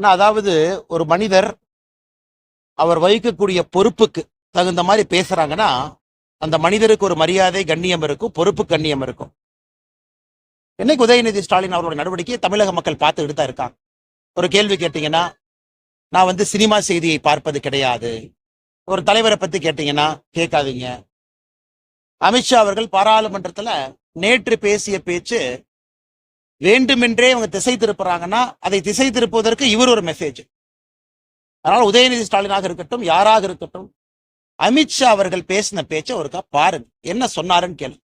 அண்ணா அதாவது ஒரு மனிதர் அவர் வகிக்கக்கூடிய பொறுப்புக்கு தகுந்த மாதிரி பேசுறாங்கன்னா அந்த மனிதருக்கு ஒரு மரியாதை கண்ணியம் இருக்கும் பொறுப்பு கண்ணியம் இருக்கும். என்னைக்கு உதயநிதி ஸ்டாலின் அவரோட நடவடிக்கையை தமிழக மக்கள் பார்த்துக்கிட்டு தான் இருக்காங்க? ஒரு கேள்வி கேட்டீங்கன்னா நான் வந்து சினிமா செய்தியை பார்ப்பது கிடையாது. ஒரு தலைவரை பத்தி கேட்டீங்கன்னா கேட்காதீங்க. அமித்ஷா அவர்கள் பாராளுமன்றத்துல நேற்று பேசிய பேச்சு வேண்டுமென்றே இவங்க திசை திருப்புறாங்கன்னா அதை திசை திருப்புவதற்கு இவர் ஒரு மெசேஜ் அதனால உதயநிதி ஸ்டாலினாக இருக்கட்டும் யாராக இருக்கட்டும் அமித்ஷா அவர்கள் பேசின பேச்சை ஒருக்கா பாருங்க. என்ன சொன்னாருன்னு கேளு.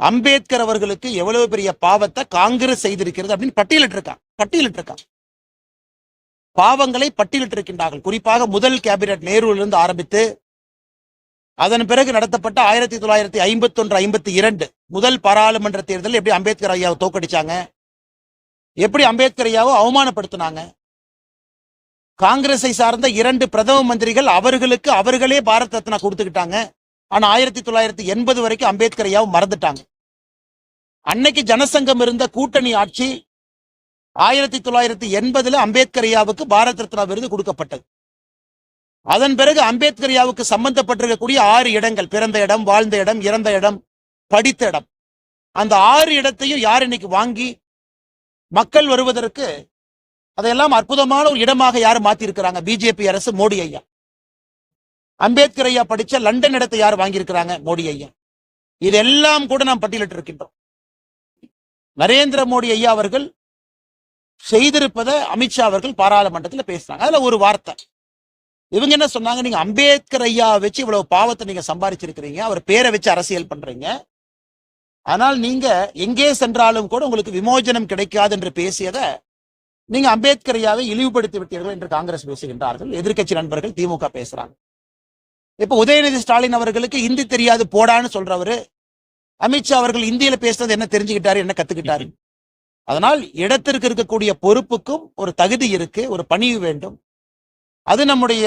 அம்பேத்கர் அவர்களுக்கு எவ்வளவு பெரிய பாவத்தை காங்கிரஸ் செய்திருக்கிறது அப்படின்னு பட்டியலிட்டு இருக்கான் பட்டியலிட்டு இருக்கான் பாவங்களை பட்டியலிட்டு இருக்கின்றார்கள் குறிப்பாக முதல் கேபினட் நேருவிலிருந்து ஆரம்பித்து அதன் பிறகு நடத்தப்பட்ட ஆயிரத்தி தொள்ளாயிரத்தி ஐம்பத்தி ஒன்று ஐம்பத்தி இரண்டு. முதல் பாராளுமன்ற தேர்தலில் எப்படி அம்பேத்கர் ஐயாவை தோக்கடிச்சாங்க எப்படி அம்பேத்கர் ஐயாவை அவமானப்படுத்தினாங்க? காங்கிரஸை சார்ந்த இரண்டு பிரதம மந்திரிகள் அவர்களுக்கு அவர்களே பாரத் ரத்னா கொடுத்துக்கிட்டாங்க. ஆனா ஆயிரத்தி தொள்ளாயிரத்தி எண்பது வரைக்கும் அம்பேத்கர் ஐயாவை மறந்துட்டாங்க. அன்னைக்கு ஜனசங்கம் இருந்த கூட்டணி ஆட்சி ஆயிரத்தி தொள்ளாயிரத்தி எண்பதுல அம்பேத்கர் ஐயாவுக்கு பாரத் ரத்னா விருது கொடுக்கப்பட்டது. அதன் பிறகு அம்பேத்கர் ஐயாவுக்கு சம்பந்தப்பட்டிருக்கக்கூடிய ஆறு இடங்கள் பிறந்த இடம் வாழ்ந்த இடம் இறந்த இடம் படித்த இடம். அந்த ஆறு இடத்தையும் யார் இன்னைக்கு வாங்கி மக்கள் வருவதற்கு அதையெல்லாம் அற்புதமான ஒரு இடமாக யார் மாத்திருக்கிறாங்க பிஜேபி அரசு மோடி ஐயா. அம்பேத்கர் ஐயா படிச்ச லண்டன் இடத்தை யார் வாங்கியிருக்கிறாங்க? மோடி ஐயா. இதெல்லாம் கூட நாம் பட்டியலிட்டு இருக்கின்றோம் நரேந்திர மோடி ஐயா அவர்கள் செய்திருப்பதை அமித்ஷா அவர்கள் பாராளுமன்றத்தில் பேசினாங்க அதுல ஒரு வார்த்தை. இவங்க என்ன சொன்னாங்க? நீங்க அம்பேத்கர் ஐயா வச்சு இவ்வளவு பாவத்தை நீங்க சம்பாதிச்சிருக்கிறீங்க அவர் பேரை வச்சு அரசியல் பண்றீங்க. ஆனால் நீங்க எங்கே சென்றாலும் கூட உங்களுக்கு விமோஜனம் கிடைக்காது என்று பேசியதை நீங்க அம்பேத்கரையாவை இழிவுபடுத்தி விட்டீர்கள் என்று காங்கிரஸ் பேசுகின்றார்கள். எதிர்கட்சி நண்பர்கள் திமுக பேசுறாங்க. இப்ப உதயநிதி ஸ்டாலின் அவர்களுக்கு ஹிந்தி தெரியாது போடான்னு சொல்றவரு. அமித்ஷா அவர்கள் இந்தியில பேசுறது என்ன தெரிஞ்சுக்கிட்டாரு என்ன கத்துக்கிட்டாரு? அதனால் இடத்திற்கு இருக்கக்கூடிய பொறுப்புக்கும் ஒரு தகுதி இருக்கு ஒரு பணிவு வேண்டும். அது நம்முடைய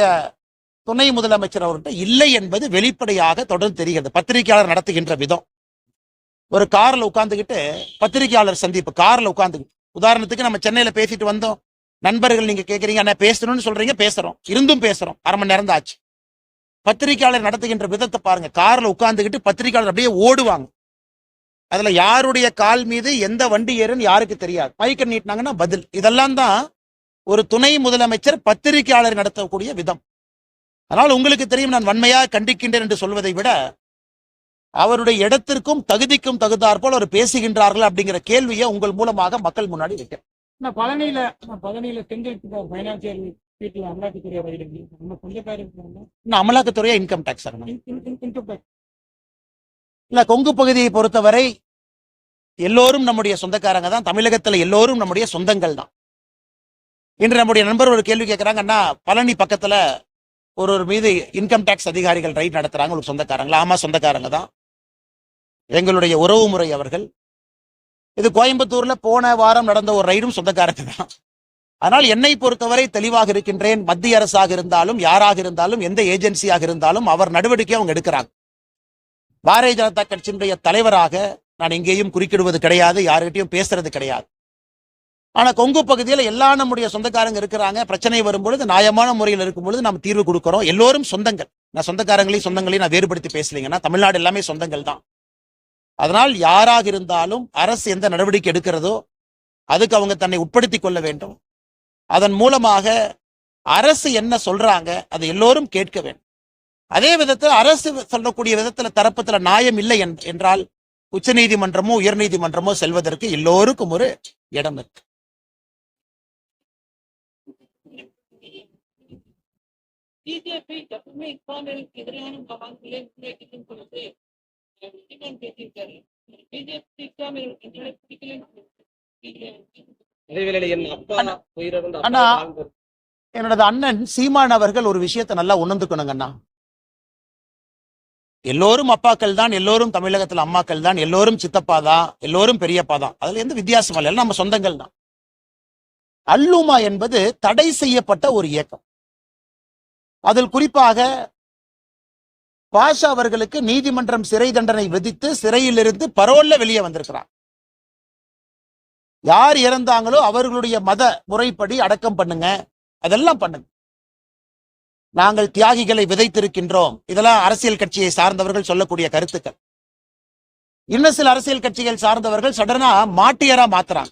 துணை முதலமைச்சர் அவர்கிட்ட இல்லை என்பது வெளிப்படையாக தொடர்ந்து தெரிகிறது. பத்திரிகையாளர் நடத்துகின்ற விதம். ஒரு காரில் உட்காந்துக்கிட்டு பத்திரிகையாளர் சந்திப்பு காரில் உட்கார்ந்துகிட்டு உதாரணத்துக்கு நம்ம சென்னையில் பேசிட்டு வந்தோம். நண்பர்கள் நீங்கள் கேட்குறீங்க அண்ணா பேசணும்னு சொல்கிறீங்க பேசுகிறோம் இருந்தும் பேசுகிறோம் அரை மணி நேரம் தான் ஆச்சு. பத்திரிகையாளர் நடத்துகின்ற விதத்தை பாருங்க. காரில் உட்காந்துக்கிட்டு பத்திரிகையாளர் அப்படியே ஓடுவாங்க. அதில் யாருடைய கால் மீது எந்த வண்டி ஏறுன்னு யாருக்கு தெரியாது. மைக்கை நீட்டினாங்கன்னா பதில். இதெல்லாம் தான் ஒரு துணை முதலமைச்சர் பத்திரிகையாளர் நடத்தக்கூடிய விதம். அதனால் உங்களுக்கு தெரியும் நான் வன்மையாக கண்டிக்கின்றேன் என்று சொல்வதை விட அவருடைய இடத்திற்கும் தகுதிக்கும் தகுந்தாற்போல் அவர் பேசுகின்றார்கள் அப்படிங்கிற கேள்வியை உங்கள் மூலமாக மக்கள் முன்னாடி வைக்கிறேன் பழனியில பழனியில பைனான்சியல் வீட்டுல அமலாக்கத்துறை அமலாக்கத்துறையா இன்கம் டேக்ஸ் இல்ல கொங்கு பகுதியை பொறுத்தவரை எல்லோரும் நம்முடைய சொந்தக்காரங்க தான். தமிழகத்துல எல்லோரும் நம்முடைய சொந்தங்கள் தான். இன்று நம்முடைய நண்பர் ஒரு கேள்வி கேட்கறாங்க அண்ணா பழனி பக்கத்துல ஒரு ஒரு மீது இன்கம் டேக்ஸ் அதிகாரிகள் ரைட் நடத்துறாங்க. உங்களுக்கு சொந்தக்காரங்களா? ஆமா சொந்தக்காரங்க தான். எங்களுடைய உறவு முறை அவர்கள். இது கோயம்புத்தூர்ல போன வாரம் நடந்த ஒரு ரைடும் சொந்தக்காரத்து தான். ஆனால் என்னை பொறுத்தவரை தெளிவாக இருக்கின்றேன். மத்திய அரசாக இருந்தாலும் யாராக இருந்தாலும் எந்த ஏஜென்சியாக இருந்தாலும் அவர் நடவடிக்கை அவங்க எடுக்கிறாங்க. பாரதிய ஜனதா கட்சியினுடைய தலைவராக நான் எங்கேயும் குறுக்கிடுவது கிடையாது யாருக்கிட்டையும் பேசுறது கிடையாது. ஆனா கொங்கு பகுதியில் எல்லா நம்முடைய சொந்தக்காரங்க இருக்கிறாங்க. பிரச்சனை வரும்பொழுது நியாயமான முறையில் இருக்கும் பொழுது நம்ம தீர்வு கொடுக்கிறோம். எல்லோரும் சொந்தங்கள். நான் சொந்தக்காரங்களையும் சொந்தங்களையும் நான் வேறுபடுத்தி பேசலைங்கன்னா தமிழ்நாடு எல்லாமே சொந்தங்கள் தான். அதனால் யாராக இருந்தாலும் அரசு எந்த நடவடிக்கை எடுக்கிறதோ அதுக்கு அவங்க தன்னை உட்படுத்தி கொள்ள வேண்டும். அதன் மூலமாக அரசு என்ன சொல்றாங்க அதை எல்லோரும் கேட்க வேண்டும். அதே விதத்தில் அரசு சொல்லக்கூடிய விதத்துல தரப்பத்துல நியாயம் இல்லை என்- என்றால் உயர் நீதிமன்றமோ செல்வதற்கு எல்லோருக்கும் ஒரு இடம் இருக்கு. பிஜேபி எப்பவுமே இஸ்லாமியர்களுக்கு எதிரான பொழுது என்னோட அண்ணன் சீமான் அவர்கள் ஒரு விஷயத்தை நல்லா உணர்ந்துக்கணுங்கண்ணா எல்லோரும் அப்பாக்கள் தான் எல்லோரும் தமிழகத்துல அம்மாக்கள் தான் எல்லோரும் சித்தப்பா தான் எல்லோரும் பெரியப்பா தான். அதுல எந்த வித்தியாசம் இல்லை எல்லாம் நம்ம சொந்தங்கள் தான். அல்லுமா என்பது தடை செய்யப்பட்ட ஒரு இயக்கம். அதில் குறிப்பாக பாஷா அவர்களுக்கு நீதிமன்றம் சிறை தண்டனை விதித்து சிறையிலிருந்து பரோல்ல வெளியே வந்திருக்கிறார். யார் இறந்தாங்களோ அவர்களுடைய மத முறைப்படி அடக்கம் பண்ணுங்க. அதெல்லாம் பண்ணுங்க. நாங்கள் தியாகிகளை விதைத்திருக்கின்றோம். இதெல்லாம் அரசியல் கட்சியை சார்ந்தவர்கள் சொல்லக்கூடிய கருத்துக்கள். இன்னும் சில அரசியல் கட்சிகள் சார்ந்தவர்கள் சடனா மாட்டியரா மாத்துறாங்க.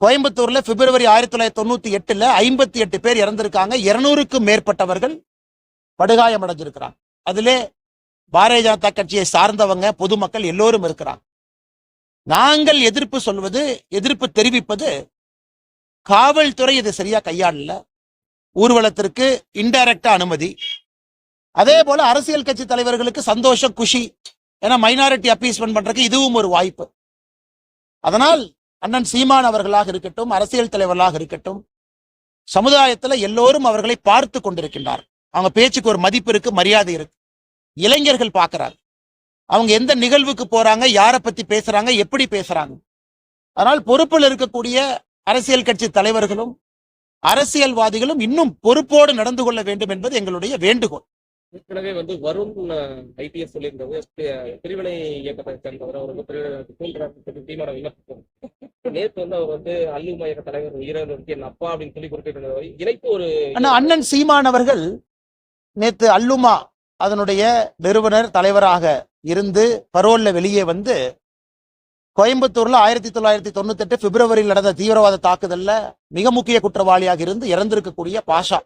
கோயம்புத்தூர்ல பிப்ரவரி ஆயிரத்தி தொள்ளாயிரத்தி தொண்ணூத்தி எட்டுல ஐம்பத்தி எட்டு பேர் இறந்திருக்காங்க. இருநூறுக்கும் மேற்பட்டவர்கள் படுகாயம் அடைஞ்சிருக்கிறாங்க அதிலே பாரதிய ஜனதா கட்சியை சார்ந்தவங்க பொதுமக்கள் எல்லோரும் இருக்கிறாங்க. நாங்கள் எதிர்ப்பு சொல்வது எதிர்ப்பு தெரிவிப்பது காவல்துறை இதை சரியா கையாளல. ஊர்வலத்திற்கு இன்டைரக்டா அனுமதி. அதே போல அரசியல் கட்சி தலைவர்களுக்கு சந்தோஷம் குஷி. ஏன்னா மைனாரிட்டி அப்பீஸ்மெண்ட் பண்றதுக்கு இதுவும் ஒரு வாய்ப்பு. அதனால் அண்ணன் சீமான் அவர்களாக இருக்கட்டும் அரசியல் தலைவர்களாக இருக்கட்டும் சமுதாயத்துல எல்லோரும் அவர்களை பார்த்து கொண்டிருக்கின்றார் அவங்க பேச்சுக்கு ஒரு மதிப்பு இருக்கு மரியாதை இருக்கு. இளைஞர்கள் பார்க்கறாங்க. அவங்க எந்த நிகழ்வுக்கு போறாங்க யாரை பத்தி பேசுறாங்க எப்படி பேசுறாங்க. அதனால் பொறுப்பில் இருக்கக்கூடிய அரசியல் கட்சி தலைவர்களும் அரசியல்வாதிகளும் இன்னும் பொறுப்போடு நடந்து கொள்ள வேண்டும் என்பது எங்களுடைய வேண்டுகோள். ஏற்கனவே வந்து வருண் ஐபிஎஸ் சொல்லியிருந்தது. பிரிவினை இயக்கத்தை சேர்ந்தவர். அவர் வந்து தீமான நேற்று வந்து அவர் வந்து அல்லுமா இயக்க தலைவர் வீரர் என் அப்பா அப்படின்னு சொல்லி குறிப்பிட்டிருந்தவர் இணைப்பு ஒரு அண்ணா அண்ணன் சீமான் அவர்கள் நேத்து அல்லுமா அதனுடைய நிறுவனர் தலைவராக இருந்து பரோல்ல வெளியே வந்து கோயம்புத்தூர்ல ஆயிரத்தி தொள்ளாயிரத்தி தொண்ணூத்தி எட்டு பிப்ரவரியில் நடந்த தீவிரவாத தாக்குதல்ல மிக முக்கிய குற்றவாளியாக இருந்து இறந்திருக்கக்கூடிய பாஷா.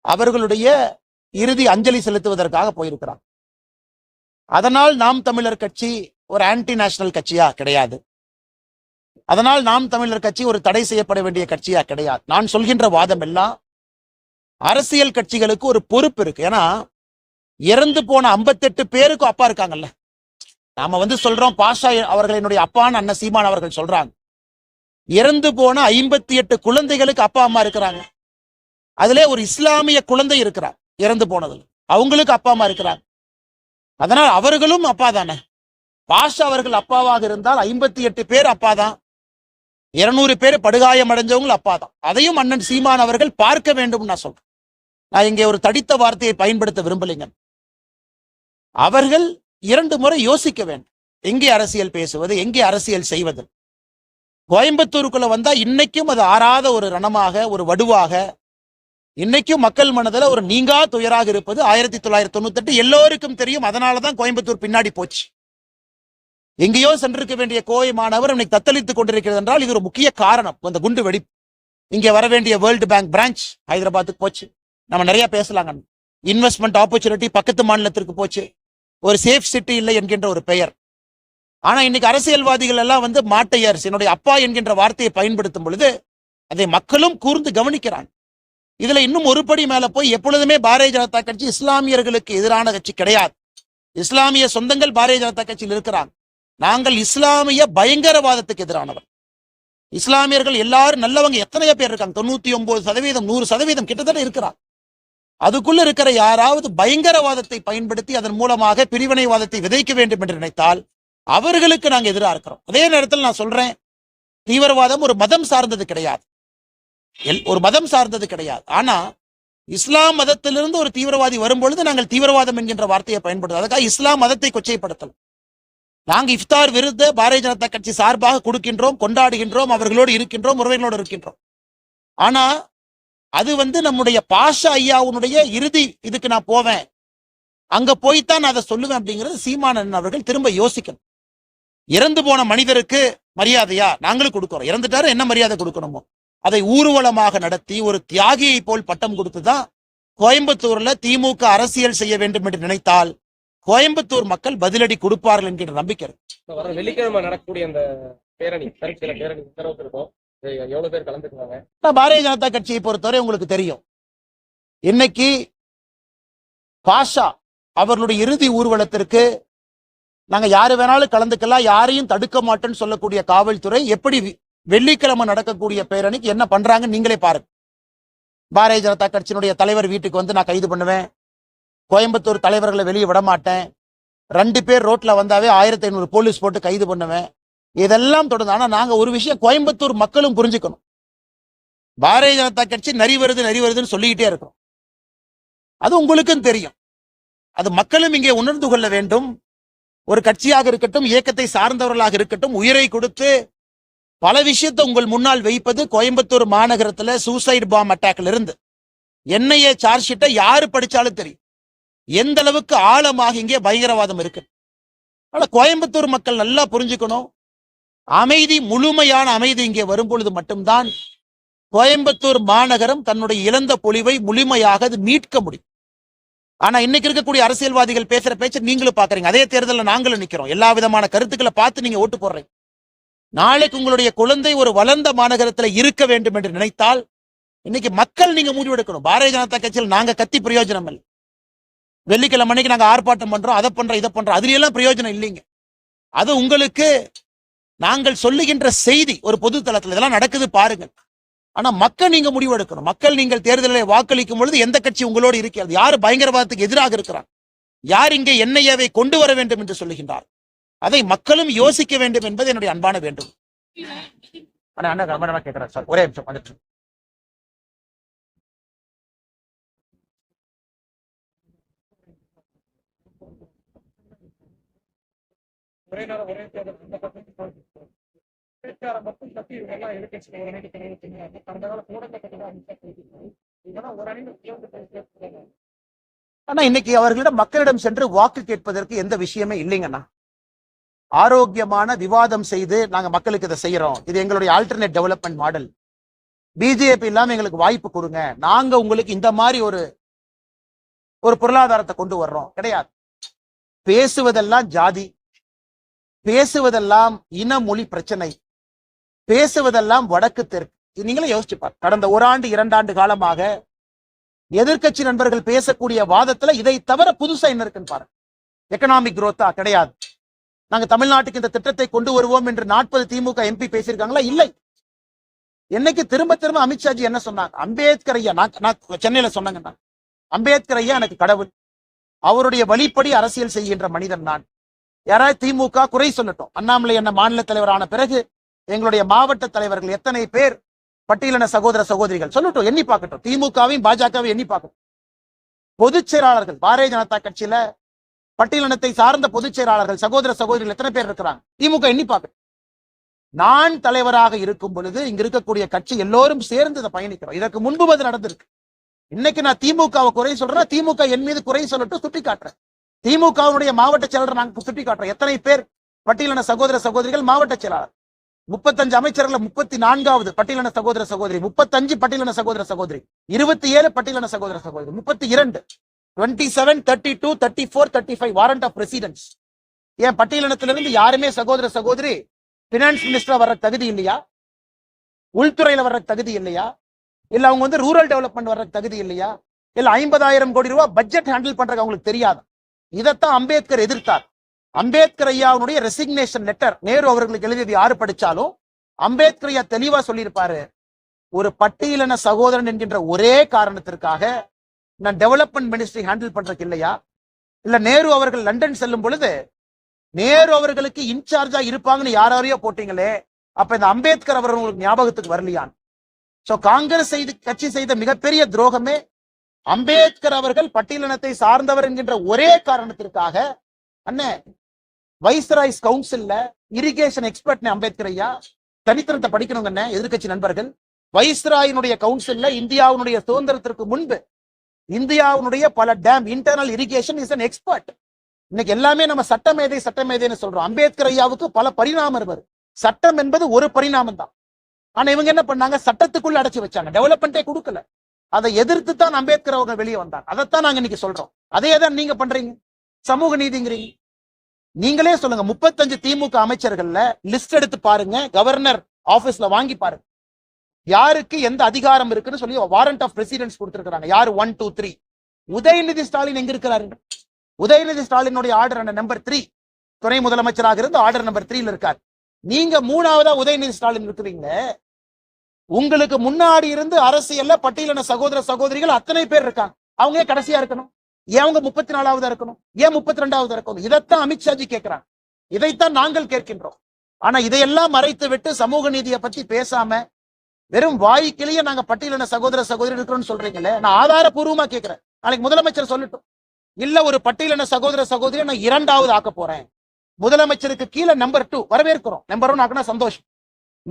அவர்களுடைய இறுதி அஞ்சலி செலுத்துவதற்காக போயிருக்கிறார். அதனால் நாம் தமிழர் கட்சி ஒரு ஆன்டி நேஷனல் கட்சியா கிடையாது. அதனால் நாம் தமிழர் கட்சி ஒரு தடை செய்யப்பட வேண்டிய கட்சியா கிடையாது. நான் சொல்கின்ற வாதம் எல்லாம் அரசியல் கட்சிகளுக்கு ஒரு பொறுப்பு இருக்கு. ஏன்னா இறந்து போன 58 பேருக்கும் அப்பா இருக்காங்கல்ல. நாம வந்து சொல்றோம் பாஷா அவர்கள் என்னுடைய அப்பான்னு அண்ணன் சீமான் அவர்கள் சொல்றாங்க. இறந்து போன ஐம்பத்தி எட்டு குழந்தைகளுக்கு அப்பா அம்மா இருக்கிறாங்க. அதிலே ஒரு இஸ்லாமிய குழந்தை இருக்கிறார் இறந்து போனதுல. அவங்களுக்கு அப்பா அம்மா இருக்கிறாங்க. அதனால் அவர்களும் அப்பா தானே. பாஷா அவர்கள் அப்பாவாக இருந்தால் ஐம்பத்தி எட்டு பேர் அப்பா தான். இருநூறு பேர் படுகாயம் அடைஞ்சவங்களும் அப்பா தான். அதையும் அண்ணன் சீமான் அவர்கள் பார்க்க வேண்டும் நான் சொல்றேன். நான் இங்கே ஒரு தடித்த வார்த்தையை பயன்படுத்த விரும்பலைங்க. அவர்கள் இரண்டு முறை யோசிக்க வேண்டும். எங்கே அரசியல் பேசுவது எங்கே அரசியல் செய்வது? கோயம்புத்தூருக்குள்ள வந்தா இன்னைக்கும் அது ஆறாத ஒரு ரணமாக ஒரு வடுவாக இன்னைக்கும் மக்கள் மனதில் ஒரு நீங்கா துயராக இருப்பது ஆயிரத்தி தொள்ளாயிரத்தி தொண்ணூத்தி எட்டு எல்லோருக்கும் தெரியும். அதனாலதான் கோயம்புத்தூர் பின்னாடி போச்சு. எங்கேயோ சென்றிருக்க வேண்டிய கோவை மாணவர் இன்னைக்கு தத்தளித்துக் கொண்டிருக்கிறது என்றால் இது ஒரு முக்கிய காரணம். அந்த குண்டு வெடிப்பு. இங்கே வர வேண்டிய வேர்ல்டு பேங்க் பிரான்ச் ஹைதராபாத்துக்கு போச்சு. நம்ம நிறைய பேசலாங்க. இன்வெஸ்ட்மெண்ட் ஆப்பர்ச்சுனிட்டி பக்கத்து மாநிலத்திற்கு போச்சு. ஒரு சேஃப் சிட்டி இல்லை என்கின்ற ஒரு பெயர். ஆனா இன்னைக்கு அரசியல்வாதிகள் எல்லாம் வந்து மாட்டையர்ஸ் என்னுடைய அப்பா என்கின்ற வார்த்தையை பயன்படுத்தும் பொழுது அதை மக்களும் கூர்ந்து கவனிக்கிறாங்க. இதுல இன்னும் ஒரு படி மேல போய் எப்பொழுதுமே பாரதிய ஜனதா கட்சி இஸ்லாமியர்களுக்கு எதிரான கட்சி கிடையாது. இஸ்லாமிய சொந்தங்கள் பாரதிய ஜனதா கட்சியில் இருக்கிறாங்க. நாங்கள் இஸ்லாமிய பயங்கரவாதத்துக்கு எதிரானவர். இஸ்லாமியர்கள் எல்லாரும் நல்லவங்க. எத்தனையோ பேர் இருக்காங்க. தொண்ணூத்தி ஒன்பது சதவீதம் நூறு சதவீதம் கிட்டத்தட்ட இருக்கிறாங்க. அதுக்குள்ள இருக்கிற யாராவது பயங்கரவாதத்தை பயன்படுத்தி அதன் மூலமாக பிரிவினைவாதத்தை விதைக்க வேண்டும் என்று நினைத்தால் அவர்களுக்கு நாங்க எதிராக இருக்கிறோம். அதே நேரத்தில் நான் சொல்றேன் தீவிரவாதம் ஒரு மதம் சார்ந்தது கிடையாது. எல்- ஒரு மதம் சார்ந்தது கிடையாது. ஆனா இஸ்லாம் மதத்திலிருந்து ஒரு தீவிரவாதி வரும்பொழுது நாங்கள் தீவிரவாதம் என்கின்ற வார்த்தையை பயன்படுத்தும் அதுக்காக இஸ்லாம் மதத்தை கொச்சைப்படுத்தலாம் நாங்கள் இஃப்தார் விருது பாரதிய ஜனதா கட்சி சார்பாக கொடுக்கின்றோம் கொண்டாடுகின்றோம் அவர்களோடு இருக்கின்றோம் உறவினர்களோடு இருக்கின்றோம். ஆனா அது வந்து நம்முடைய பாஷா ஐயாவுடைய இறுதி இதுக்கு நான் போவேன். அங்க போய்தான் நான் அதை சொல்லுவேன் அப்படிங்கிறது சீமானன் அவர்கள் திரும்ப யோசிக்கணும். இறந்து போன மனிதருக்கு மரியாதையா? நாங்களும் கொடுக்கறோம். இறந்துட்டாரு என்ன மரியாதை கொடுக்கணுமோ? அதை ஊர்வலமாக நடத்தி ஒரு தியாகியை போல் பட்டம் கொடுத்துதான் கோயம்புத்தூர்ல திமுக அரசியல் செய்ய வேண்டும் என்று நினைத்தால் கோயம்புத்தூர் மக்கள் பதிலடி கொடுப்பார்கள் என்கிற நம்பிக்கை இருக்கு. வெள்ளிக்கிழமை நடக்கக்கூடிய அந்த பேரணி பேரணி உத்தரவு இருக்கும். எவ்வளவு பேர் கலந்துக்குவாங்க? பாரதிய ஜனதா கட்சியை பொறுத்தவரை உங்களுக்கு தெரியும். இன்னைக்கு பாஷா அவர்களுடைய இறுதி ஊர்வலத்திற்கு நாங்க யாரு வேணாலும் கலந்துக்கலாம் யாரையும் தடுக்க மாட்டோம்னு சொல்லக்கூடிய காவல்துறை எப்படி வெள்ளிக்கிழமை நடக்கக்கூடிய பேரணிக்கு என்ன பண்றாங்க நீங்களே பாருங்க. பாரதிய ஜனதா கட்சியினுடைய தலைவர் வீட்டுக்கு வந்து நான் கைது பண்ணுவேன். கோயம்புத்தூர் தலைவர்களை வெளியே விட மாட்டேன் ரெண்டு பேர் ரோட்ல வந்தாவே ஆயிரத்தி ஐநூறு போலீஸ் போட்டு கைது பண்ணுவேன். இதெல்லாம் தொடர்ந்து. ஆனா நாங்க ஒரு விஷயம் கோயம்புத்தூர் மக்களும் புரிஞ்சுக்கணும். பாரதிய ஜனதா கட்சி நரி வருது நரி வருதுன்னு சொல்லிக்கிட்டே இருக்கும் அது உங்களுக்கும் தெரியும். அது மக்களும் இங்கே உணர்ந்து கொள்ள வேண்டும். ஒரு கட்சியாக இருக்கட்டும் இயக்கத்தை சார்ந்தவர்களாக இருக்கட்டும் உயிரை கொடுத்து பல விஷயத்தை உங்கள் முன்னால் வைப்பது கோயம்புத்தூர் மாநகரத்துல சூசைட் பாம் அட்டாக்ல இருந்து. என்ஐஏ சார்ஜ் ஷீட்டை யாரு படிச்சாலும் தெரியும். எந்த அளவுக்கு ஆழமாக இங்கே பயங்கரவாதம் இருக்கு. ஆனா கோயம்புத்தூர் மக்கள் நல்லா புரிஞ்சுக்கணும். அமைதி முழுமையான அமைதி இங்கே வரும்பொழுது மட்டும்தான் கோயம்புத்தூர் மாநகரம் தன்னுடைய இழந்த பொலிவை முழுமையாக அது மீட்க முடியும். ஆனா இன்னைக்கு இருக்கக்கூடிய அரசியல்வாதிகள் பேசுற பேச்சை நீங்களும் பாக்குறீங்க. அதே தேர்தலில் நாங்களும் நிக்கிறோம். எல்லா விதமான கருத்துக்களை பார்த்து நீங்க ஓட்டு போடுறீங்க. நாளைக்கு உங்களுடைய குழந்தை ஒரு வளர்ந்த மாநகரத்துல இருக்க வேண்டும் என்று நினைத்தால் இன்னைக்கு மக்கள் நீங்க முடிவெடுக்கணும் பாரதிய ஜனதா கட்சியில் நாங்க கத்தி பிரயோஜனம் இல்லை. வெள்ளிக்கிழமை அன்னைக்கு நாங்க ஆர்ப்பாட்டம் பண்றோம் அதை பண்றோம் இதை பண்றோம். அதுல எல்லாம் பிரயோஜனம் இல்லைங்க. அது உங்களுக்கு நாங்கள் சொல்லுகின்ற செய்தி ஒரு பொது தளத்துல இதெல்லாம் நடக்குது பாருங்கள் ஆனா மக்கள் நீங்க முடிவெடுக்கணும் மக்கள் நீங்கள் தேர்தலில் வாக்களிக்கும் பொழுது எந்த கட்சி உங்களோடு இருக்கிறது யார் பயங்கரவாதத்துக்கு எதிராக இருக்கிறார் யார் இங்கே என்ஐஏவை கொண்டு வர வேண்டும் என்று சொல்லுகின்றார் அதை மக்களும் யோசிக்க வேண்டும் என்பது என்னுடைய அன்பான வேண்டும் அண்ணா கேட்கிறேன் சார் ஒரே நிமிஷம் வந்துட்டு ஒரே நேரம் ஒரே தேர்தல் அந்த பக்கத்துக்கு பேச்சாரம் மட்டும் தப்பி இவங்கெல்லாம் எதிர்கட்சியில் ஒரு அணிக்கு தலைவர் கடந்த கால கூடப்பட்டதாக இதெல்லாம் ஒரு அணியில் சேர்ந்து ஆனா இன்னைக்கு அவர்களிடம் மக்களிடம் சென்று வாக்கு கேட்பதற்கு எந்த விஷயமே இல்லைங்கண்ணா. ஆரோக்கியமான விவாதம் செய்து நாங்க மக்களுக்கு இதை செய்யறோம். இது எங்களுடைய ஆல்டர்னேட் டெவலப்மெண்ட் மாடல் பிஜேபி இல்லாம எங்களுக்கு வாய்ப்பு கொடுங்க. நாங்க உங்களுக்கு இந்த மாதிரி ஒரு ஒரு பொருளாதாரத்தை கொண்டு வர்றோம். கிடையாது. பேசுவதெல்லாம் ஜாதி. பேசுவதெல்லாம் இன மொழி பிரச்சனை. பேசுவதெல்லாம் வடக்கு தெற்கு. நீங்களே யோசிச்சு கடந்த கடந்த ஓராண்டு இரண்டாண்டு காலமாக எதிர்க்கட்சி நண்பர்கள் பேசக்கூடிய வாதத்துல இதை தவிர புதுசா என்ன இருக்குன்னு பாருங்க. எக்கனாமிக் குரோத்தா கிடையாது. நாங்க தமிழ்நாட்டுக்கு இந்த திட்டத்தை கொண்டு வருவோம் என்று நாற்பது திமுக எம்பி பேசியிருக்காங்களா? இல்லை. என்னைக்கு திரும்ப திரும்ப அமித்ஷாஜி என்ன சொன்னாங்க? அம்பேத்கர் ஐயா நான் நான் சென்னையில சொன்னாங்க அம்பேத்கர் ஐயா எனக்கு கடவுள். அவருடைய வழிப்படி அரசியல் செய்கின்ற மனிதன் நான். யாராவது திமுக குறை சொல்லட்டும். அண்ணாமலை என்ன மாநில தலைவரான பிறகு எங்களுடைய மாவட்ட தலைவர்கள் எத்தனை பேர் பட்டியலின சகோதர சகோதரிகள் சொல்லட்டும் எண்ணி பார்க்கட்டும். திமுகவையும் பாஜகவையும் எண்ணி பார்க்கட்டும் பொதுச் செயலாளர்கள் பாரதிய ஜனதா கட்சியில பட்டியலினத்தை சார்ந்த பொதுச் செயலாளர்கள் சகோதர சகோதரிகள் எத்தனை பேர் இருக்கிறாங்க? திமுக எண்ணி பார்க்கட்டும் நான் தலைவராக இருக்கும் பொழுது இங்க இருக்கக்கூடிய கட்சி எல்லோரும் சேர்ந்து இதை பயணிக்கிறோம். இதற்கு முன்பு அது நடந்திருக்கு. இன்னைக்கு நான் திமுகவை குறை சொல்றேன் திமுக என் மீது குறை சொல்லட்டும் சுட்டி காட்டுறேன் திமுகவுடைய மாவட்ட செயலாளர் நாங்க சுட்டி காட்டுறோம் எத்தனை பேர் பட்டியலின சகோதர சகோதரிகள் மாவட்ட செயலாளர்? முப்பத்தஞ்சு அமைச்சர்கள் முப்பத்தி நான்காவது பட்டியலின சகோதர சகோதரி முப்பத்தஞ்சு பட்டியலின சகோதர சகோதரி இருபத்தி ஏழு பட்டியலின சகோதர சகோதரி முப்பத்தி இரண்டு twenty seven thirty two thirty four thirty five warrant of residence ஏன் பட்டியலினத்திலிருந்து யாருமே சகோதர சகோதரி பினான்ஸ் மினிஸ்டரா வர்ற தகுதி இல்லையா? உள்துறையில வர்ற தகுதி இல்லையா? இல்ல அவங்க வந்து ரூரல் டெவலப்மெண்ட் வர்ற தகுதி இல்லையா? இல்ல ஐம்பதாயிரம் கோடி ரூபாய் பட்ஜெட் ஹேண்டில் பண்றது அவங்களுக்கு தெரியாதா? இதைத்தான் அம்பேத்கர் எதிர்த்தார். அம்பேத்கர் ஐயாவுடைய ரெசிக்னேஷன் லெட்டர் நேரு அவர்களுக்கு எழுதியது யாரு படிச்சாலும் அம்பேத்கர் ஐயா தெளிவா சொல்லியிருப்பாரு. ஒரு பட்டியலின சகோதரன் என்கின்ற ஒரே காரணத்திற்காக நான் டெவலப்மெண்ட் மினிஸ்ட்ரி ஹேண்டில் பண்றதுக்கு இல்லையா? இல்ல நேரு அவர்கள் லண்டன் செல்லும் பொழுது நேரு அவர்களுக்கு இன்சார்ஜா இருப்பாங்கன்னு யாரையோ போட்டீங்களே அப்ப இந்த அம்பேத்கர் அவர்கள் உங்களுக்கு ஞாபகத்துக்கு வரலையான் சோ காங்கிரஸ் செய்து கட்சி செய்த மிகப்பெரிய துரோகமே அம்பேத்கர் அவர்கள் பட்டியலினத்தை சார்ந்தவர் என்கின்ற ஒரே காரணத்திற்காக அண்ணே வைஸ்ராய்ஸ் கவுன்சில்ல இரிகேஷன் எக்ஸ்பர்ட் அம்பேத்கர் ஐயா தனித்தனத்தை படிக்கணுங்க என்ன எதிர்கட்சி நண்பர்கள். வைஸ்ராயினுடைய கவுன்சில்ல இந்தியாவுடைய சுதந்திரத்திற்கு முன்பு இந்தியாவுடைய பல dam internal irrigation is an expert இன்னைக்கு எல்லாமே நம்ம சட்டமேதை சட்டமேதைன்னு சொல்றோம். அம்பேத்கர் ஐயாவுக்கு பல பரிணாமம் இருவர் சட்டம் என்பது ஒரு பரிணாமம் தான் ஆனா இவங்க என்ன பண்ணாங்க? சட்டத்துக்குள்ள அடைச்சு வச்சாங்க. டெவலப்மெண்ட்டே கொடுக்கல. அதை எதிர்த்து தான் அம்பேத்கர் அவங்க வெளியே வந்தார். அதைத்தான் நாங்க இன்னைக்கு சொல்றோம். அதே தான் நீங்க பண்றீங்க. சமூக நீதிங்கிறீங்க. நீங்களே சொல்லுங்க முப்பத்தஞ்சு திமுக அமைச்சர்கள்ல லிஸ்ட் எடுத்து பாருங்க கவர்னர் ஆபீஸ்ல வாங்கி பாருங்க. யாருக்கு எந்த அதிகாரம் இருக்குன்னு சொல்லி வாரண்ட் ஆஃப் பிரசிடென்ஸ் கொடுத்துருக்காங்க யாரு? One two three Udhayanidhi Stalin எங்க இருக்கிறாரு? உதயநிதி ஸ்டாலினுடைய ஆர்டர் நம்பர் த்ரீ துணை முதலமைச்சராக இருந்து ஆர்டர் நம்பர் த்ரீல இருக்காரு. நீங்க மூணாவதா உதயநிதி ஸ்டாலின் இருக்கிறீங்க உங்களுக்கு முன்னாடி இருந்து அரசியல்ல பட்டியலின சகோதர சகோதரிகள் அத்தனை பேர் இருக்காங்க. அவங்க ஏன் கடைசியா இருக்கணும்? ஏன் அவங்க முப்பத்தி நாலாவதா இருக்கணும்? ஏன் முப்பத்தி ரெண்டாவது இருக்கணும்? இதைத்தான் அமித்ஷாஜி கேட்கிறாங்க இதைத்தான் நாங்கள் கேட்கின்றோம். ஆனா இதையெல்லாம் மறைத்து விட்டு சமூக நீதியை பத்தி பேசாம வெறும் வாய்க்கிலேயே நாங்க பட்டியலின சகோதர சகோதரி இருக்கிறோம்னு சொல்றீங்களே நான் ஆதாரபூர்வமா கேட்கிறேன் நாளைக்கு முதலமைச்சர் சொல்லட்டும். இல்ல ஒரு பட்டியலின சகோதர சகோதரி நான் இரண்டாவது ஆக்க போறேன். முதலமைச்சருக்கு கீழே நம்பர் டூ வரவேற்கிறோம். நம்பர் ஒன் ஆக்கினா சந்தோஷம்.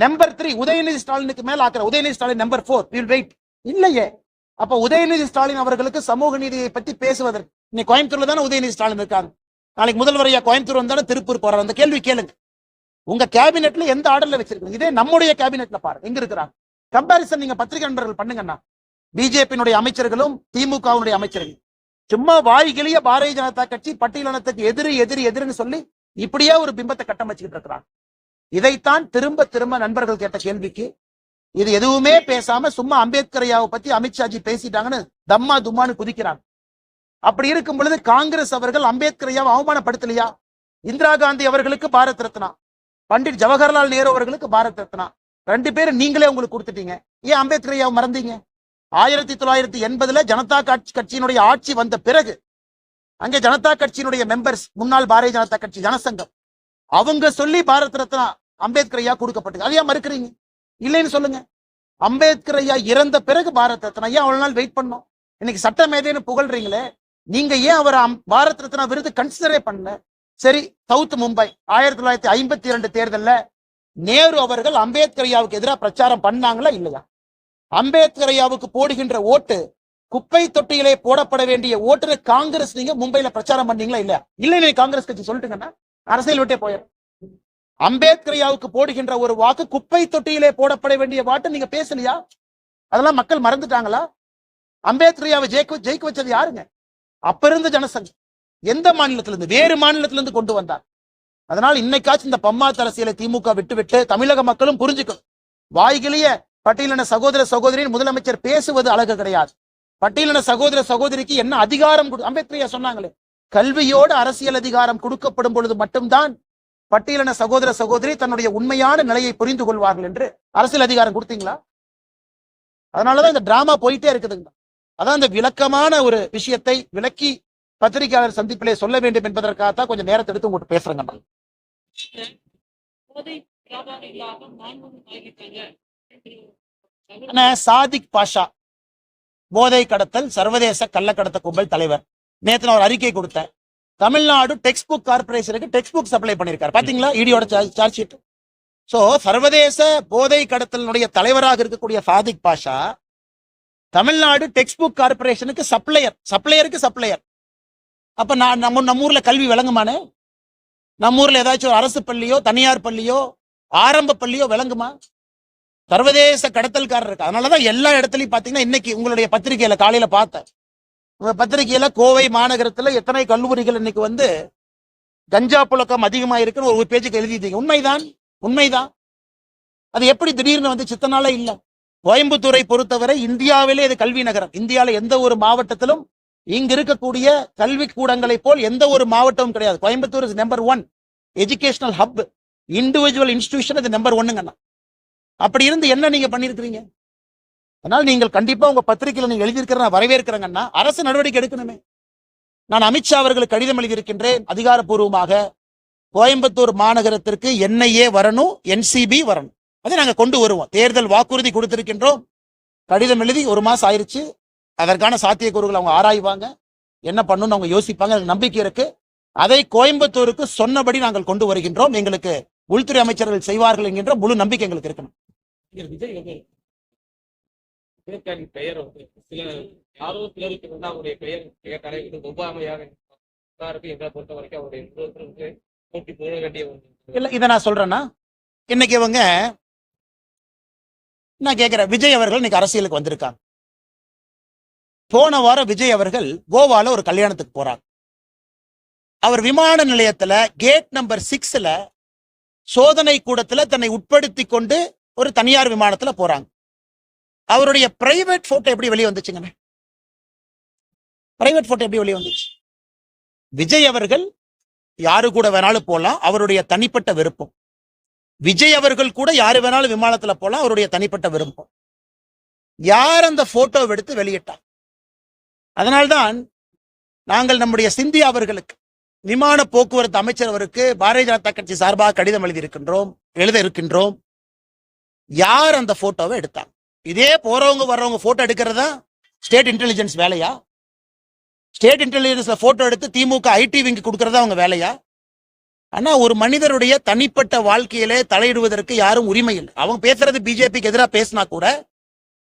நம்பர் த்ரீ உதயநிதி ஸ்டாலினுக்கு மேல ஆக்குற Udhayanidhi Stalin number four will wait இல்லையே. அப்ப உதயநிதி ஸ்டாலின் அவர்களுக்கு சமூக நீதியை பத்தி பேசுவதற்கு இன்னைக்கு கோயம்புத்தூர்ல தானே உதயநிதி ஸ்டாலின் இருக்காங்க. நாளைக்கு முதல்வரையா கோயம்புத்தூர் வந்தாலும் திருப்பூர் போறாரு. அந்த கேள்வி கேளுங்க. உங்க கேபினெட்ல எந்த ஆர்டர்ல வச்சிருக்கீங்க? இதே நம்முடைய கேபினெட்ல பாருங்க. எங்க இருக்கிறாங்க? கம்பாரிசன் நீங்க பத்திரிகை நண்பர்கள் பண்ணுங்கண்ணா பிஜேபியினுடைய அமைச்சர்களும் திமுகவினுடைய அமைச்சர்கள் சும்மா வாய்கிளிய பாரதிய ஜனதா கட்சி பட்டியலினத்துக்கு எதிரி எதிரி எதிரின்னு சொல்லி இப்படியே ஒரு பிம்பத்தை கட்டமைச்சுக்கிட்டு இருக்கிறாங்க. இதைத்தான் திரும்ப திரும்ப நண்பர்கள் கேட்ட கேள்விக்கு இது எதுவுமே பேசாம சும்மா அம்பேத்கரையாவை பத்தி அமித்ஷாஜி பேசிட்டாங்கன்னு தம்மா தும்மான்னு குதிக்கிறாங்க. அப்படி இருக்கும் பொழுது காங்கிரஸ் அவர்கள் அம்பேத்கரையாவை அவமானப்படுத்தலையா? இந்திரா காந்தி அவர்களுக்கு பாரத் ரத்னா. பண்டிட் ஜவஹர்லால் நேரு அவர்களுக்கு பாரத் ரத்னா. ரெண்டு பேரும் நீங்களே உங்களுக்கு கொடுத்துட்டீங்க. ஏன் அம்பேத்கரையாவை மறந்தீங்க? ஆயிரத்தி தொள்ளாயிரத்தி எண்பதுல ஜனதா கட்சி கட்சியினுடைய ஆட்சி வந்த பிறகு அங்கே ஜனதா கட்சியினுடைய மெம்பர்ஸ் முன்னாள் பாரதிய ஜனதா கட்சி ஜனசங்கம் அவங்க சொல்லி பாரத் ரத்னா அம்பேத்கர் ஐயா கொடுக்கப்பட்டது. அதையா மறுக்கிறீங்க? இல்லைன்னு சொல்லுங்க. அம்பேத்கர் ஐயா இறந்த பிறகு பாரத் ரத்னா ஐயா அவ்வளவு நாள் வெயிட் பண்ணோம் இன்னைக்கு சட்ட மேதைன்னு புகழ்றீங்களே. நீங்க ஏன் அவர் பாரத் ரத்னா விருது கன்சிடரே பண்ணல? சரி சவுத் மும்பை ஆயிரத்தி தொள்ளாயிரத்தி ஐம்பத்தி இரண்டு தேர்தல்ல நேரு அவர்கள் அம்பேத்கர் ஐயாவுக்கு எதிராக பிரச்சாரம் பண்ணாங்களா இல்லையா? அம்பேத்கர் ஐயாவுக்கு போடுகின்ற ஓட்டு குப்பை தொட்டியிலே போடப்பட வேண்டிய ஓட்டுல காங்கிரஸ் நீங்க மும்பையில பிரச்சாரம் பண்ணீங்களா இல்லையா? இல்லை காங்கிரஸ் கட்சி சொல்லிட்டுங்கன்னா அரசியல் விட்டே போயிடும் அம்பேத்கரியாவுக்கு போடுகின்ற ஒரு வாக்கு குப்பை தொட்டியிலே போடப்பட வேண்டிய வாட்டு நீங்க பேசலையா அதெல்லாம் மக்கள் மறந்துட்டாங்களா? அம்பேத்கரியாவை ஜெயிக்க ஜெயிக்க வச்சது யாருங்க? அப்ப இருந்த ஜனசங்கம் எந்த மாநிலத்திலிருந்து இருந்து வேறு மாநிலத்திலிருந்து இருந்து கொண்டு வந்தார்? அதனால் இன்னைக்காச்சும் இந்த பம்மாத்து அரசியலை திமுக விட்டு விட்டு தமிழக மக்களும் புரிஞ்சுக்கும் வாய்கிலேயே பட்டியலின சகோதர சகோதரின் முதலமைச்சர் பேசுவது அழகு கிடையாது. பட்டியலின சகோதர சகோதரிக்கு என்ன அதிகாரம் கொடு- அம்பேத்கர் சொன்னாங்களே கல்வியோடு அரசியல் அதிகாரம் கொடுக்கப்படும் பொழுது மட்டும்தான் பட்டியலின சகோதர சகோதரி தன்னுடைய உண்மையான நிலையை புரிந்து கொள்வார்கள் என்று அரசியல் அதிகாரம் கொடுத்தீங்களா? அதனாலதான் இந்த டிராமா போயிட்டே இருக்குதுங்க. அதான் இந்த விளக்கமான ஒரு விஷயத்தை விளக்கி பத்திரிகையாளர் சந்திப்பிலே சொல்ல வேண்டும் என்பதற்காகத்தான் கொஞ்சம் நேரத்தை எடுத்து உங்கள்கிட்ட பேசுறேங்க நான். சாதிக் பாஷா. போதை கடத்தல் சர்வதேச கள்ளக்கடத்த கும்பல் தலைவர். நேற்று நான் ஒரு அறிக்கை கொடுத்தேன். தமிழ்நாடு டெக்ஸ்ட் புக் கார்பரேஷனுக்கு டெக்ஸ்ட் புக் சப்ளை பண்ணியிருக்காரு பாத்தீங்களா இடியோட சார்ஜ் ஷீட் ஸோ சர்வதேச போதை கடத்தலினுடைய தலைவராக இருக்கக்கூடிய சாதிக் பாஷா தமிழ்நாடு டெக்ஸ்ட் புக் கார்பரேஷனுக்கு சப்ளையர் சப்ளையருக்கு சப்ளையர் அப்ப நான் நம்ம நம்ம ஊர்ல கல்வி விளங்குமானே நம்ம ஊர்ல ஏதாச்சும் ஒரு அரசு பள்ளியோ தனியார் பள்ளியோ ஆரம்ப பள்ளியோ விளங்குமா? சர்வதேச கடத்தல்காரர் இருக்கு அதனாலதான் எல்லா இடத்துலையும் பாத்தீங்கன்னா இன்னைக்கு உங்களுடைய பத்திரிகையில காலையில பார்த்தேன். பத்திரிகையில கோவை மாநகரத்துல எத்தனை கல்லூரிகள் இன்னைக்கு வந்து கஞ்சா புழக்கம் அதிகமா இருக்குன்னு ஒரு பேஜுக்கு எழுதிட்டீங்க. உண்மைதான்? உண்மைதான்? அது எப்படி திடீர்னு வந்து சித்தனால இல்ல. கோயம்புத்தூரை பொறுத்தவரை இந்தியாவிலே இது கல்வி நகரம். இந்தியாவில எந்த ஒரு மாவட்டத்திலும் இங்க இருக்கக்கூடிய கல்வி கூடங்களை போல் எந்த ஒரு மாவட்டமும் கிடையாது. Coimbatore is number one educational hub individual institution இது நம்பர் ஒன்னுங்கண்ணா அப்படி இருந்து என்ன நீங்க பண்ணிருக்கிறீங்க? அதனால் நீங்கள் கண்டிப்பாக உங்கள் பத்திரிகையில் நீங்கள் எழுதியிருக்கிற நான் வரவேற்கிறேங்கன்னா அரசு நடவடிக்கை எடுக்கணுமே. நான் அமித்ஷா அவர்களுக்கு கடிதம் எழுதியிருக்கின்றேன். அதிகாரப்பூர்வமாக கோயம்புத்தூர் மாநகரத்திற்கு என்ஐஏ வரணும் என்சிபி வரணும். அதை நாங்கள் கொண்டு வருவோம். தேர்தல் வாக்குறுதி கொடுத்திருக்கின்றோம். கடிதம் எழுதி ஒரு மாதம் ஆயிடுச்சு அதற்கான சாத்தியக்கூறுகள் அவங்க ஆராய்வாங்க. என்ன பண்ணணும்னு அவங்க யோசிப்பாங்க. எனக்கு நம்பிக்கை இருக்கு. அதை கோயம்புத்தூருக்கு சொன்னபடி நாங்கள் கொண்டு வருகின்றோம். எங்களுக்கு உள்துறை அமைச்சர்கள் செய்வார்கள் என்கின்ற முழு நம்பிக்கை எங்களுக்கு இருக்கணும். நடிகர் பெயர் வந்து சில யாரோ சிலருக்கு வந்து அவருடைய பெயர் கேட்டாலே இது ஒவ்வாமையாக எல்லாருக்கும் எங்களை பொறுத்த வரைக்கும் அவருடைய உருவத்தில் போட்டி போட வேண்டிய ஒன்று இல்ல இதை நான் சொல்றேன்னா இன்னைக்கு இவங்க நான் கேட்கிறேன் விஜய் அவர்கள் இன்னைக்கு அரசியலுக்கு வந்திருக்காங்க. போன வாரம் விஜய் அவர்கள் கோவால ஒரு கல்யாணத்துக்கு போறாங்க. அவர் விமான நிலையத்துல கேட் நம்பர் சிக்ஸ்ல சோதனை கூடத்துல தன்னை உட்படுத்தி கொண்டு ஒரு தனியார் விமானத்துல போறாங்க. அவருடைய பிரைவேட் போட்டோ எப்படி வெளியே வந்துச்சுங்க? பிரைவேட் போட்டோ எப்படி வெளியே வந்துச்சு? விஜய் அவர்கள் யாரு கூட வேணாலும் போலாம் அவருடைய தனிப்பட்ட விருப்பம். விஜய் அவர்கள் கூட யாரு வேணாலும் விமானத்துல போலாம் அவருடைய தனிப்பட்ட விருப்பம். யார் அந்த போட்டோ எடுத்து வெளியிட்டார் அதனால்தான் நாங்கள் நம்முடைய சிந்தியா அவர்களுக்கு விமான போக்குவரத்து அமைச்சர் அவருக்கு பாரதிய ஜனதா கட்சி சார்பாக கடிதம் எழுதியிருக்கின்றோம் எழுத இருக்கின்றோம். யார் அந்த போட்டோவை எடுத்தாங்க? இதே போறவங்க வர்றவங்க போட்டோ எடுக்கிறதா? ஸ்டேட் இன்டெலிஜென்ஸ் வேலையா? ஸ்டேட் இன்டெலிஜென்ஸ்ல போட்டோ எடுத்து திமுக ஐடி விங்கு கொடுக்கறதா அவங்க வேலையா? ஆனா ஒரு மனிதருடைய தனிப்பட்ட வாழ்க்கையிலே தலையிடுவதற்கு யாரும் உரிமை இல்லை. அவங்க பேசுறது பிஜேபிக்கு எதிராக பேசினா கூட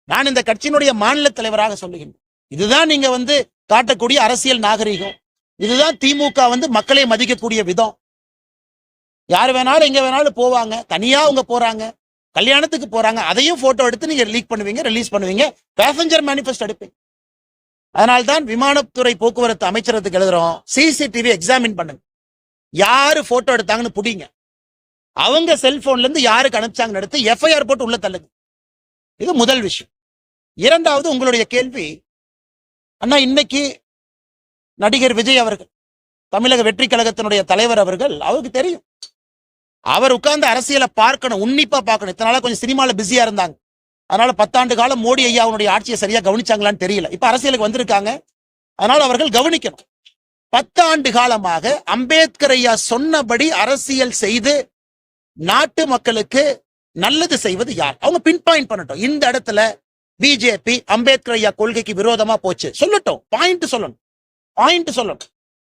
நான் இந்த கட்சியினுடைய மாநில தலைவராக சொல்லுகின்றேன் இதுதான் நீங்க வந்து காட்டக்கூடிய அரசியல் நாகரிகம். இதுதான் திமுக வந்து மக்களை மதிக்கக்கூடிய விதம். யார் வேணாலும் எங்க வேணாலும் போவாங்க. தனியா அவங்க போறாங்க. கல்யாணத்துக்கு போறாங்க அதையும் போட்டோ எடுத்து நீங்க லீக் பண்ணுவீங்க ரிலீஸ் பண்ணுவீங்க பேசஞ்சர் மேனிஃபெஸ்ட் எடுப்பீங்க. அதனால்தான் விமானத்துறை போக்குவரத்து அமைச்சரத்துக்கு எழுதுறோம் சிசிடிவி எக்ஸாமின் பண்ணுங்க. யாரு போட்டோ எடுத்தாங்கன்னு புடிங்க. அவங்க செல்போன்ல இருந்து யாருக்கு அனுப்பிச்சாங்கன்னு எடுத்து எஃப்ஐஆர் போட்டு உள்ள தள்ளுங்க. இது முதல் விஷயம். இரண்டாவது உங்களுடைய கேள்வி அண்ணா இன்னைக்கு நடிகர் விஜய் அவர்கள் தமிழக வெற்றி கழகத்தினுடைய தலைவர் அவர்கள் அவருக்கு தெரியும். அவர் உட்கார்ந்து அரசியலை பார்க்கணும் உன்னிப்பா பார்க்கணும். இத்தனை கொஞ்சம் சினிமாவில் பிஸியா இருந்தாங்க. அதனால பத்தாண்டு காலம் மோடி ஐயா அவனுடைய ஆட்சியை சரியா கவனிச்சாங்களான்னு தெரியல. இப்ப அரசியலுக்கு வந்திருக்காங்க. அதனால அவர்கள் கவனிக்கணும். பத்தாண்டு காலமாக அம்பேத்கர் ஐயா சொன்னபடி அரசியல் செய்து நாட்டு மக்களுக்கு நல்லது செய்வது யார்? அவங்க பின் பாயிண்ட் பண்ணட்டும். இந்த இடத்துல பிஜேபி அம்பேத்கர் ஐயா கொள்கைக்கு விரோதமா போச்சு. சொல்லட்டும். பாயிண்ட் சொல்லணும். பாயிண்ட் சொல்லணும்.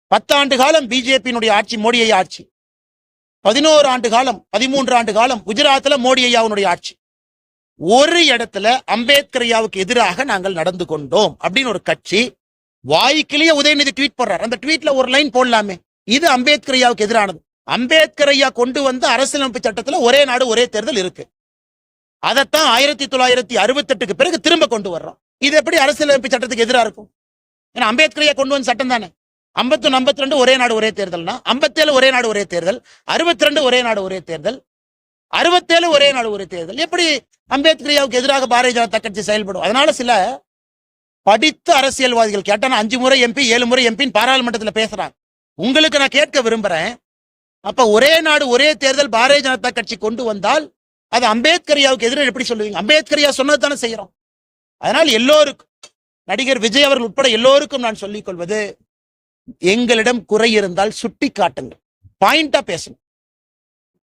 பத்தாண்டு காலம் பிஜேபியினுடைய ஆட்சி மோடி ஐயா ஆட்சி. பதினோரு ஆண்டு காலம் பதிமூன்று ஆண்டு காலம் குஜராத்தில் மோடி ஐயாவுடைய ஆட்சி. ஒரு இடத்துல அம்பேத்கர் ஐயாவுக்கு எதிராக நாங்கள் நடந்து கொண்டோம் அப்படின்னு ஒரு கட்சி வாய்க்கிலேயே உதயநிதி ட்வீட் போடுறார். அந்த ட்வீட்ல ஒரு லைன் போடலாமே. இது அம்பேத்கர் ஐயாவுக்கு எதிரானது. அம்பேத்கர் ஐயா கொண்டு வந்த அரசியலமைப்பு சட்டத்துல ஒரே நாடு ஒரே தேர்தல் இருக்கு. அதைத்தான் ஆயிரத்தி தொள்ளாயிரத்தி அறுபத்தெட்டுக்கு பிறகு திரும்ப கொண்டு வர்றோம். இது எப்படி அரசியலமைப்பு சட்டத்துக்கு எதிராக இருக்கும்? ஏன்னா அம்பேத்கர் ஐயா கொண்டு வந்த சட்டம் தானே. ஐம்பத்தொன்னு ஐம்பத்தி ரெண்டு ஒரே நாடு ஒரே தேர்தல்னா ஐம்பத்தேழு ஒரே நாடு ஒரே தேர்தல் அறுபத்தி ரெண்டு ஒரே நாடு ஒரே தேர்தல் அறுபத்தேழு ஒரே நாடு ஒரே தேர்தல். எப்படி அம்பேத்கரியாவுக்கு எதிராக பாரதிய ஜனதா கட்சி செயல்படும்? அதனால சில படித்த அரசியல்வாதிகள் கேட்டா நான் அஞ்சு முறை எம்பி ஏழு முறை எம்பின்னு பாராளுமன்றத்தில் பேசுறாங்க. உங்களுக்கு நான் கேட்க விரும்புறேன். அப்ப ஒரே நாடு ஒரே தேர்தல் பாரதிய ஜனதா கட்சி கொண்டு வந்தால் அது அம்பேத்கரியாவுக்கு எதிராக எப்படி சொல்லுவீங்க? அம்பேத்கரியா சொன்னது தானே செய்யறோம் அதனால் எல்லோருக்கும் நடிகர் விஜய் அவர்கள் உட்பட எல்லோருக்கும் நான் சொல்லிக் கொள்வது எங்களிடம் குறை இருந்தால் சுட்டி காட்டுங்கள். பாயிண்டா பேசணும்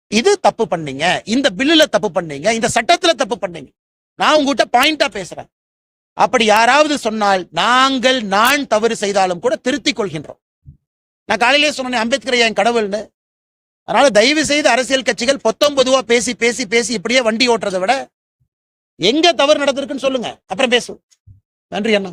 இது தப்பு பண்ணீங்க. இந்த பில்லுல தப்பு பண்ணீங்க. இந்த சட்டத்துல தப்பு பண்ணீங்க. நான் உங்ககிட்ட பாயிண்டா பேசுறேன். அப்படி யாராவது சொன்னால் நாங்கள் நான் தவறு செய்தாலும் கூட திருத்திக் கொள்கின்றோம். நான் காலையிலேயே சொன்னேன் அம்பேத்கர் என் கடவுள்னு? அதனால தயவு செய்து அரசியல் கட்சிகள் பொத்தொன்பதுவா பேசி பேசி பேசி இப்படியே வண்டி ஓட்டுறதை விட எங்க தவறு நடந்திருக்குன்னு சொல்லுங்க. அப்புறம் பேசுவோம். நன்றி அண்ணா.